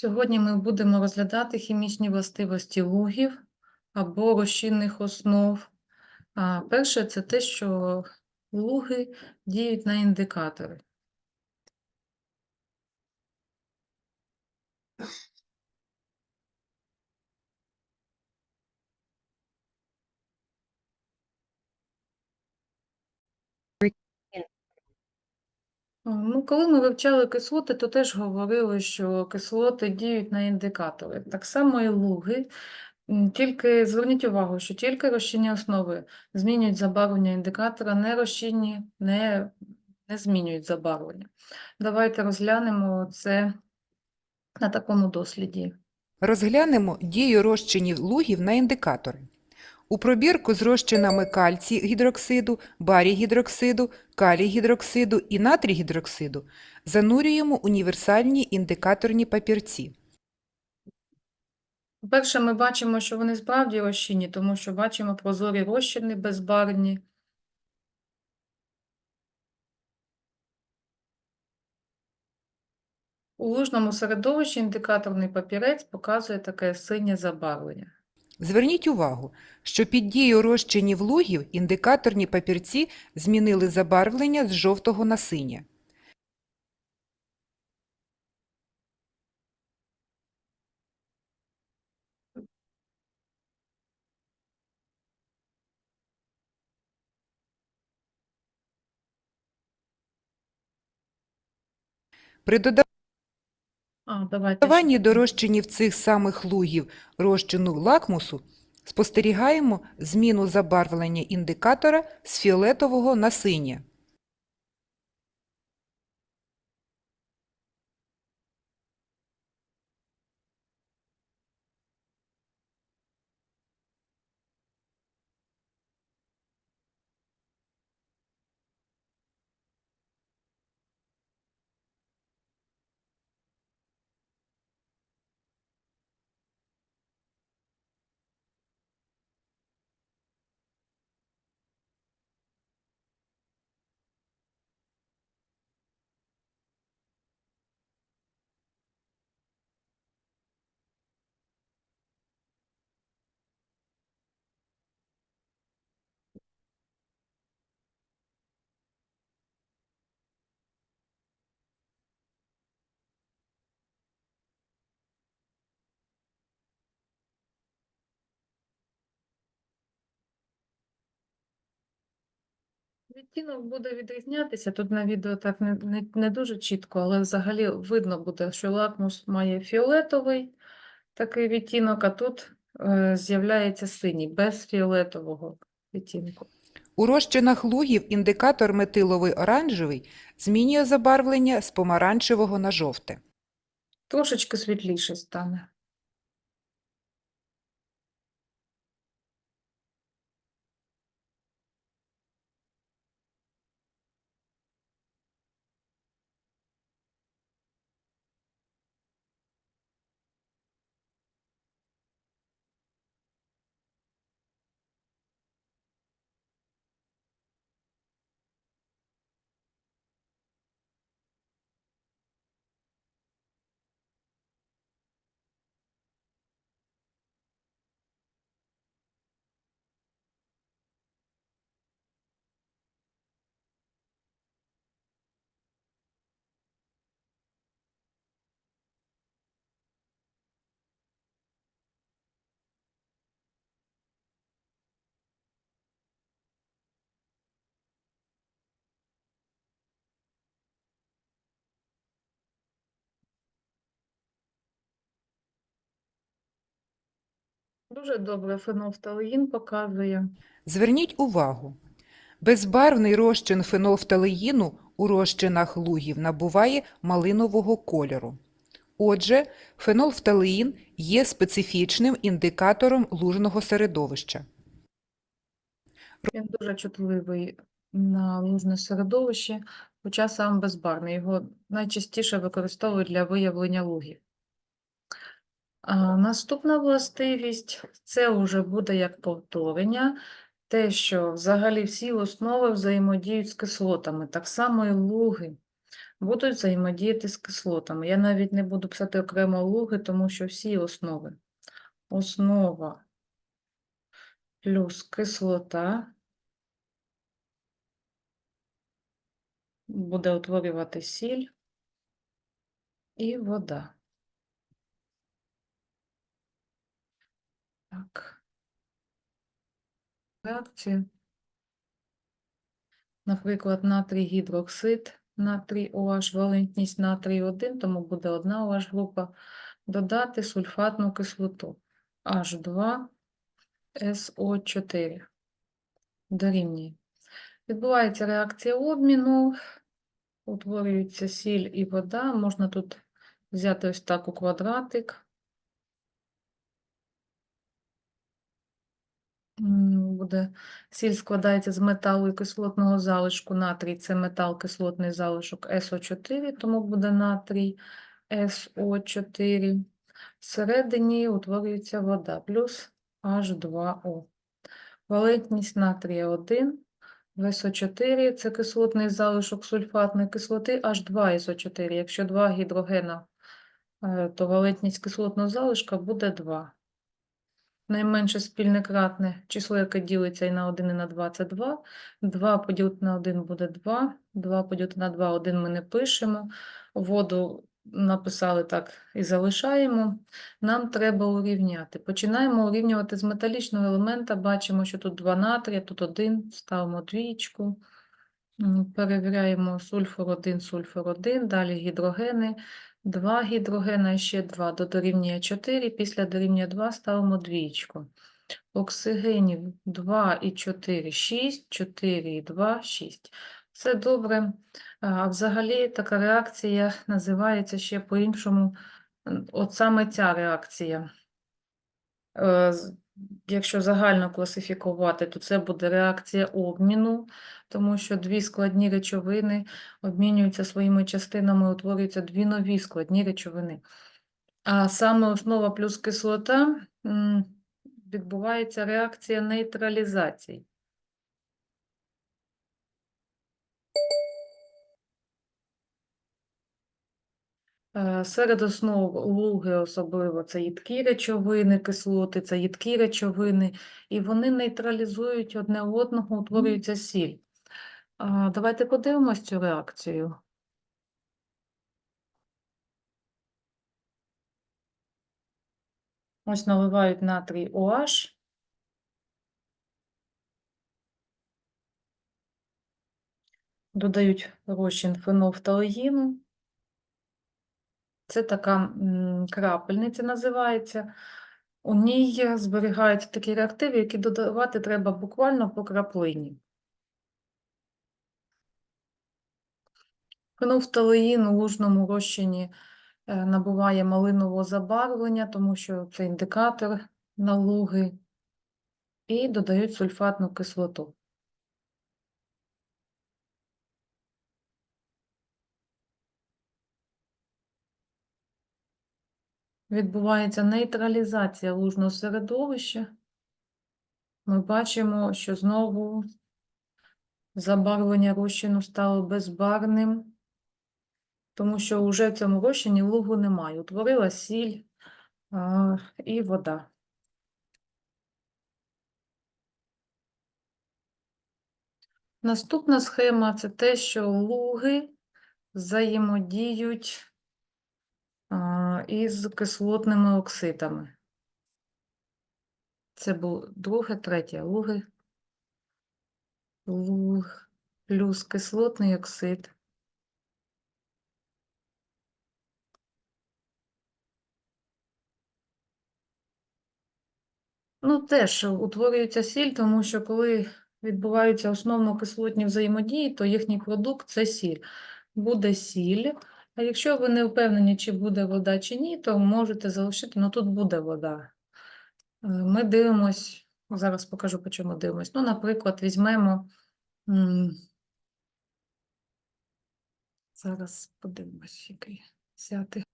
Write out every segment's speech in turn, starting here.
Сьогодні ми будемо розглядати хімічні властивості лугів або розчинних основ. Перше це те, що луги діють на індикатори. Ну, коли ми вивчали кислоти, то теж говорили, що кислоти діють на індикатори. Так само і луги. Тільки зверніть увагу, що тільки розчинні основи змінюють забарвлення індикатора, не розчинні не, не змінюють забарвлення. Давайте розглянемо це на такому досліді. Розглянемо дію розчинів лугів на індикатори. У пробірку з розчинами кальцій гідроксиду, барій гідроксиду, калій гідроксиду і натрій гідроксиду занурюємо універсальні індикаторні папірці. По-перше, ми бачимо, що вони справді розчинні, тому що бачимо прозорі розчини безбарвні. У лужному середовищі індикаторний папірець показує таке синє забарвлення. Зверніть увагу, що під дією розчинів лугів індикаторні папірці змінили забарвлення з жовтого на синє. При А, давайте ще. додаванні до розчинів цих самих лугів розчину лакмусу спостерігаємо зміну забарвлення індикатора з фіолетового на синє. Відтінок буде відрізнятися. Тут на відео так не, не, не дуже чітко, але взагалі видно буде, що лакмус має фіолетовий такий відтінок, а тут е, з'являється синій, без фіолетового відтінку. У розчинах лугів індикатор метиловий оранжевий змінює забарвлення з помаранчевого на жовте. Трошечки світліше стане. Дуже добре фенофталеїн показує. Зверніть увагу, безбарвний розчин фенолфталеїну у розчинах лугів набуває малинового кольору. Отже, фенолфталеїн є специфічним індикатором лужного середовища. Він дуже чутливий на лужне середовище, хоча сам безбарний. Його найчастіше використовують для виявлення лугів. Наступна властивість це вже буде як повторення, те, що взагалі всі основи взаємодіють з кислотами, так само і луги. будуть взаємодіяти з кислотами. Я навіть не буду писати окремо луги, тому що всі основи. Основа плюс кислота буде утворювати сіль і вода. Так. Реакцію. Наприклад, натрій гідроксид, натрій OH, валентність натрій 1, тому буде одна OH група. Додати сульфатну кислоту H2 SO4. Дорівнює. Відбувається реакція обміну, утворюється сіль і вода. Можна тут взяти ось так у квадратик. Буде сіль складається з металу і кислотного залишку. Натрій це метал, кислотний залишок СО4, тому буде натрій СО4. Всередині утворюється вода плюс H2O. Валентність натрія 1, СО4 це кислотний залишок сульфатної кислоти, H2SO4. Якщо два гідрогена, е, то валентність кислотного залишка буде 2. Найменше спільне кратне число, яке ділиться і на 1, і на 2 – це 2. 2 поділити на 1 буде 2. 2 поділити на 2 – 1 ми не пишемо. Воду написали так і залишаємо. Нам треба урівняти. Починаємо урівнювати з металічного елемента. Бачимо, що тут 2 натрія, тут 1, ставимо двічку. Перевіряємо сульфур 1, сульфур 1, далі гідрогени. 2 гідрогена ще 2 до дорівнює 4. Після дорівнює 2 ставимо двічку. Оксигенів 2 і 4, 6, 4 і 2, 6. Все добре. А взагалі така реакція називається ще по-іншому. От саме ця реакція. Якщо загально класифікувати, то це буде реакція обміну, тому що дві складні речовини обмінюються своїми частинами, утворюються дві нові складні речовини. А саме основа плюс кислота відбувається реакція нейтралізації. Серед основ луги особливо це їдкі речовини, кислоти, це їдкі речовини, і вони нейтралізують одне одного, утворюється сіль. Давайте подивимось цю реакцію. Ось наливають натрій OH. Додають розчин фенофталеїну. Це така крапельниця називається. У ній зберігаються такі реактиви, які додавати треба буквально по краплині. Фенофталеїн у лужному розчині е, набуває малинового забарвлення, тому що це індикатор налуги, і додають сульфатну кислоту. Відбувається нейтралізація лужного середовища. Ми бачимо, що знову забарвлення розчину стало безбарвним, тому що вже в цьому розчині лугу немає. Утворила сіль а, і вода. Наступна схема це те, що луги взаємодіють із кислотними оксидами. Це було друге, третє луги. Луг плюс кислотний оксид. Ну, теж утворюється сіль, тому що коли відбуваються основно кислотні взаємодії, то їхній продукт це сіль. Буде сіль. А якщо ви не впевнені, чи буде вода чи ні, то можете залишити, ну тут буде вода. Е, Ми дивимось, зараз покажу, по чому дивимось. Ну, наприклад, візьмемо. Зараз подивимось, який взяти.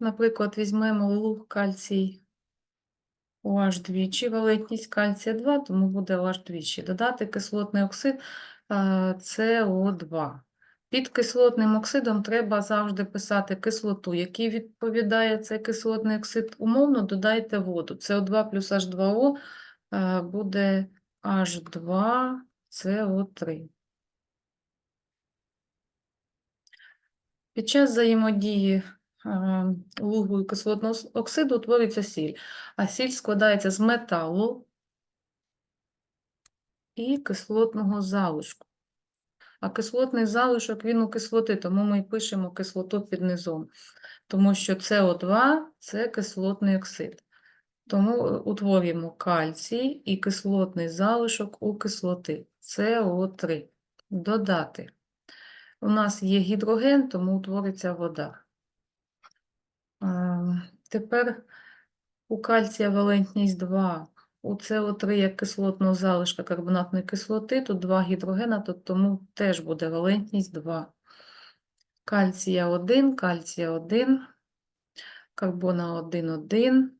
Наприклад, візьмемо луг кальцій OH двічі, валентність кальція 2, тому буде OH двічі. Додати кислотний оксид. СО2. Під кислотним оксидом треба завжди писати кислоту, якій відповідає цей кислотний оксид. Умовно додайте воду. СО2 плюс H2O е, буде H2CO3. Під час взаємодії е, лугу і кислотного оксиду утворюється сіль, а сіль складається з металу і кислотного залишку. А кислотний залишок він у кислоти, тому ми й пишемо кислоту під низом, тому що СО2 – це кислотний оксид. Тому утворюємо кальцій і кислотний залишок у кислоти СО3. Додати. У нас є гідроген, тому утвориться вода. Тепер у кальція валентність 2, у СО3 як кислотного залишка карбонатної кислоти, тут два гідрогена, то тому теж буде валентність 2. Кальція 1, кальція 1, карбона 1, 1,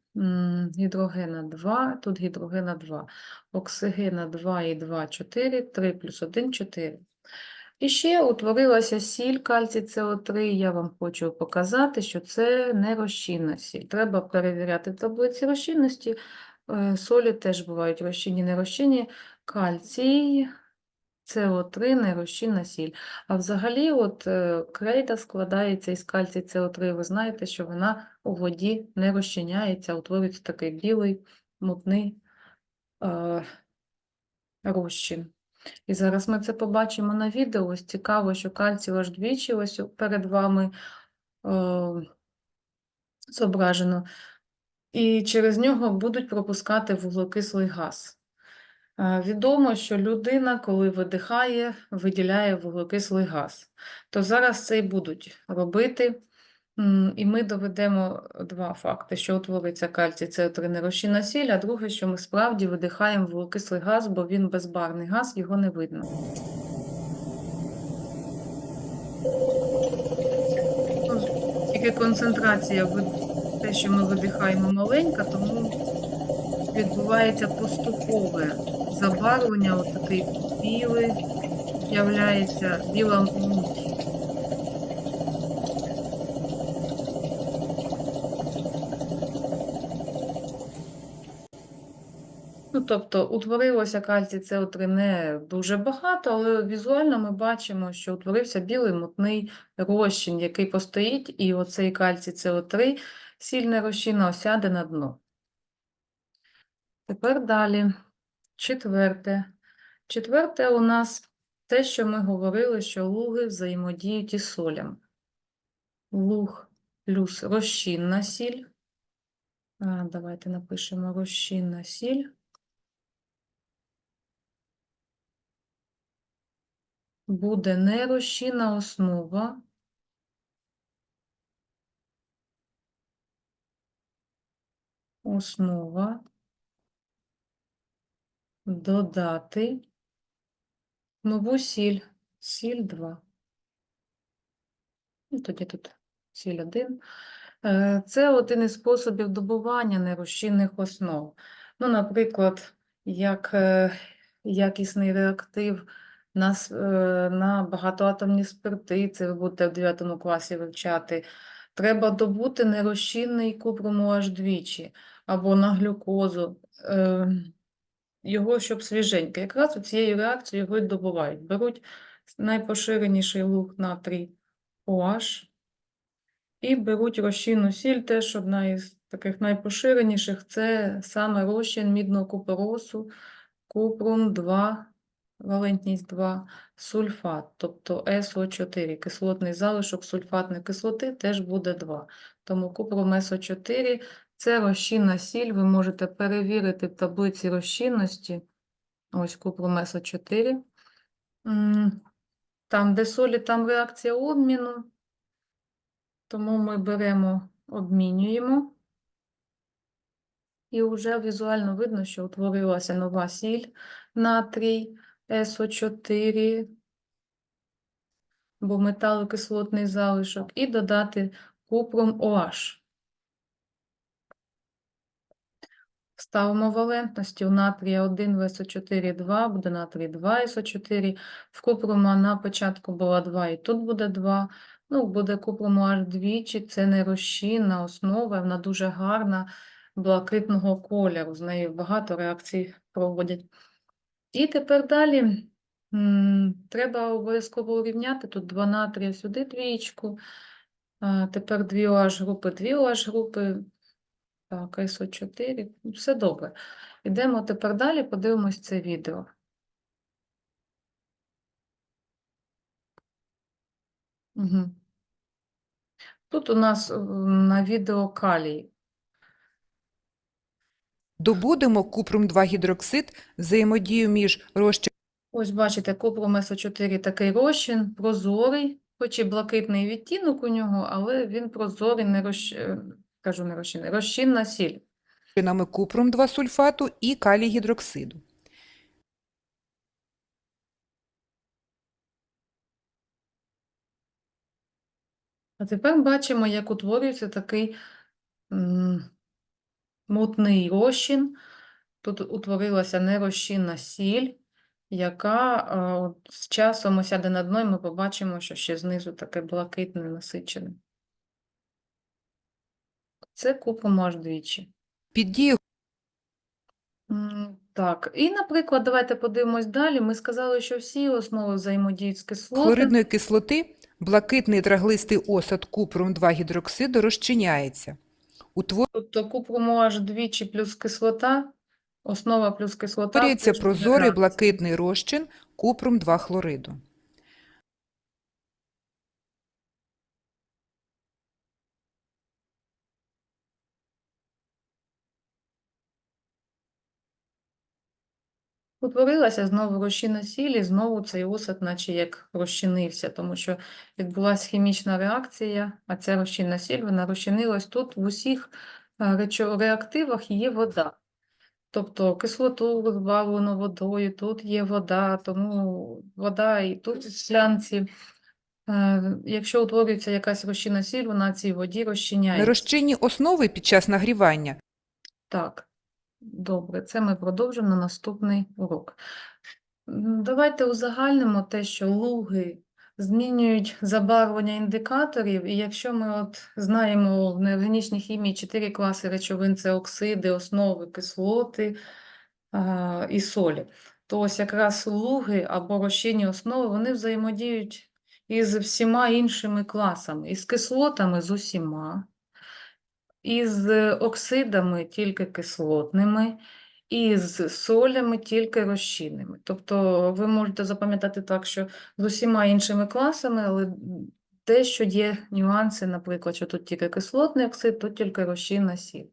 гідрогена 2, тут гідрогена 2, оксигена 2 і 2, 4, 3 плюс 1, 4. І ще утворилася сіль кальцій СО3. Я вам хочу показати, що це не розчинна сіль. Треба перевіряти в таблиці розчинності. Е, Солі теж бувають розчинні, нерозчинні. Кальцій, СО3, нерозчинна сіль. А взагалі от е, крейда складається із кальцій СО3. Ви знаєте, що вона у воді не розчиняється, утворюється такий білий, мутний е, розчин. І зараз ми це побачимо на відео. Ось цікаво, що кальцій аж двічі ось перед вами е, зображено. І через нього будуть пропускати вуглекислий газ. Е, Відомо, що людина, коли видихає, виділяє вуглекислий газ. То зараз це і будуть робити. І ми доведемо два факти, що утвориться кальцій СО3 нерозчинна сіль, а друге, що ми справді видихаємо вуглекислий газ, бо він безбарний газ, його не видно. Тільки концентрація, що ми видихаємо, маленька, тому відбувається поступове забарвлення, ось такий білий, з'являється біла муть. Ну, тобто утворилося кальцій СО3 не дуже багато, але візуально ми бачимо, що утворився білий мутний розчин, який постоїть, і оцей кальцій СО3 сильне розчинно осяде на дно. Тепер далі. Четверте. Четверте у нас те, що ми говорили, що луги взаємодіють із солями. Луг плюс розчинна сіль. А, давайте напишемо розчинна сіль. Буде нерозчинна основа. Основа. Додати нову сіль. Сіль 2. Ну, тоді тут сіль 1. Е, Це один із способів добування нерозчинних основ. Ну, наприклад, як е, якісний реактив на, е, на багатоатомні спирти, це ви будете в 9 класі вивчати. Треба добути нерозчинний купруму аж двічі, або на глюкозу. Е, Його, щоб свіженьке. Якраз у цією реакцією його й добувають. Беруть найпоширеніший луг натрій OH, і беруть розчинну сіль, теж одна із таких найпоширеніших, це саме розчин мідного купоросу, купрум 2, валентність 2, сульфат, тобто СО4, кислотний залишок сульфатної кислоти теж буде 2. Тому купрум СО4 – це розчинна сіль, ви можете перевірити в таблиці розчинності, ось купрум СО4. Там, де солі, там реакція обміну. Тому ми беремо, обмінюємо. І вже візуально видно, що утворилася нова сіль натрій СО4, бо металокислотний залишок, і додати купрум OH. Ставимо валентності. У натрія 1 в СО4 2, буде натрій 2 СО4. В купруму на початку було 2 і тут буде 2. Ну, буде купруму аж двічі. Це не розчинна основа, вона дуже гарна, блакитного кольору. З нею багато реакцій проводять. І тепер далі треба обов'язково урівняти. Тут 2 натрія сюди двічку. Тепер дві OH групи, дві OH Так, СО4. Все добре. Йдемо тепер далі, подивимось це відео. Угу. Тут у нас е, на відео калій. Добудемо купрум-2 гідроксид, взаємодію між розчином Ось бачите, купрум СО4 такий розчин, прозорий, хоч і блакитний відтінок у нього, але він прозорий, не розч... кажу не розчинний, розчинна сіль. купрум-2 сульфату і калій гідроксиду. А тепер бачимо, як утворюється такий м, мутний розчин. Тут утворилася нерозчинна сіль, яка от з часом осяде на дно, і ми побачимо, що ще знизу таке блакитне насичене. Це купимо аж двічі. Під дією М, Так, і, наприклад, давайте подивимось далі. Ми сказали, що всі основи взаємодіють з кислотами. хлоридної кислоти блакитний драглистий осад купрум-2 гідроксиду розчиняється. Тобто купимо аж двічі плюс кислота, основа плюс кислота. Утворюється прозорий блакитний розчин купрум-2 хлориду. Утворилася знову розчинна сіль, і знову цей осад наче як розчинився, тому що відбулася хімічна реакція, а ця розчинна сіль, вона розчинилась тут в усіх е, реактивах є вода. Тобто кислоту розбавлено водою, тут є вода, тому вода і тут в склянці. Е, Якщо утворюється якась розчинна сіль, вона цій воді розчиняється. Нерозчинні основи під час нагрівання Так, добре, це ми продовжимо на наступний урок. Давайте узагальнимо те, що луги змінюють забарвлення індикаторів, і якщо ми от знаємо в неорганічній хімії чотири класи речовин це оксиди, основи, кислоти а, і солі, то ось якраз луги або розчинні основи вони взаємодіють із всіма іншими класами, із кислотами з усіма, із оксидами тільки кислотними, і з солями тільки розчинними. Тобто ви можете запам'ятати так, що з усіма іншими класами, але те, що є нюанси, наприклад, що тут тільки кислотний оксид, тут тільки розчинна сіль.